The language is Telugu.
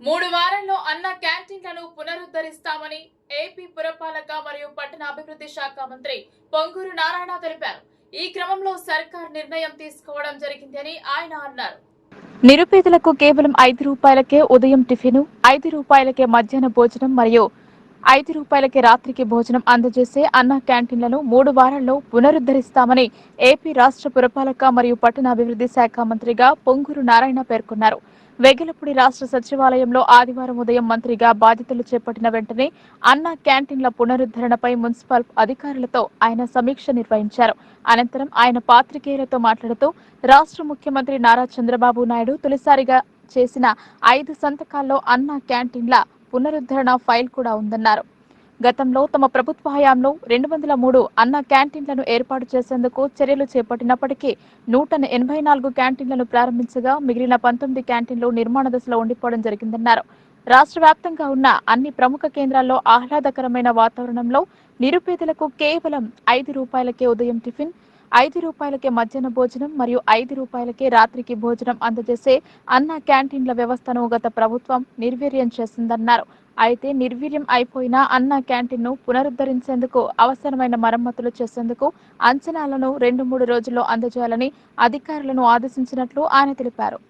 మూడు వారాల్లో అన్న క్యాంటీన్లను పునరుద్ధరిస్తామని ఏపీ పురపాలక మరియు పట్టణ అభివృద్ధి శాఖ మంత్రి పొంగూరు నారాయణ తెలిపారు. ఈ క్రమంలో సర్కార్ నిర్ణయం తీసుకోవడం జరిగిందని ఆయన అన్నారు. నిరుపేదలకు కేవలం ఐదు రూపాయలకే ఉదయం టిఫిన్ ఐదు రూపాయలకే మధ్యాహ్న భోజనం మరియు ఐదు రూపాయలకే రాత్రికి భోజనం అందజేసే అన్న క్యాంటీన్లను మూడు వారాల్లో పునరుద్ధరిస్తామని ఏపీ రాష్ట్ర పురపాలక మరియు పట్టణాభివృద్ధి శాఖ మంత్రిగా పొంగూరు నారాయణ పేర్కొన్నారు. వెగిలపూడి రాష్ట్ర సచివాలయంలో ఆదివారం ఉదయం మంత్రిగా బాధ్యతలు చేపట్టిన వెంటనే అన్న క్యాంటీన్ల పునరుద్ధరణపై మున్సిపల్ అధికారులతో ఆయన సమీక్ష నిర్వహించారు. అనంతరం ఆయన పాత్రికేయులతో మాట్లాడుతూ రాష్ట్ర ముఖ్యమంత్రి నారా చంద్రబాబు నాయుడు తొలిసారిగా చేసిన ఐదు సంతకాల్లో అన్న క్యాంటీన్ల పునరుద్ధరణ ఫైల్ కూడా ఉందన్నారు. గతంలో తమ ప్రభుత్వ హయాంలో రెండు వందల మూడు అన్న క్యాంటీన్లను ఏర్పాటు చేసేందుకు చర్యలు చేపట్టినప్పటికీ నూట ఎనభై నాలుగు క్యాంటీన్లను ప్రారంభించగా మిగిలిన పంతొమ్మిది క్యాంటీన్లు నిర్మాణ దశలో ఉండిపోవడం జరిగిందన్నారు. రాష్ట్ర వ్యాప్తంగా ఉన్న అన్ని ప్రముఖ కేంద్రాల్లో ఆహ్లాదకరమైన వాతావరణంలో నిరుపేదలకు కేవలం ఐదు రూపాయలకే ఉదయం టిఫిన్ ఐదు రూపాయలకే మధ్యాహ్న భోజనం మరియు ఐదు రూపాయలకే రాత్రికి భోజనం అందజేసే అన్న క్యాంటీన్ల వ్యవస్థను గత ప్రభుత్వం నిర్వీర్యం చేసిందన్నారు. అయితే నిర్వీర్యం అయిపోయిన అన్న క్యాంటీన్ను పునరుద్ధరించేందుకు అవసరమైన మరమ్మతులు చేసేందుకు అంచనాలను రెండు మూడు రోజుల్లో అందజేయాలని అధికారులను ఆదేశించినట్లు ఆయన తెలిపారు.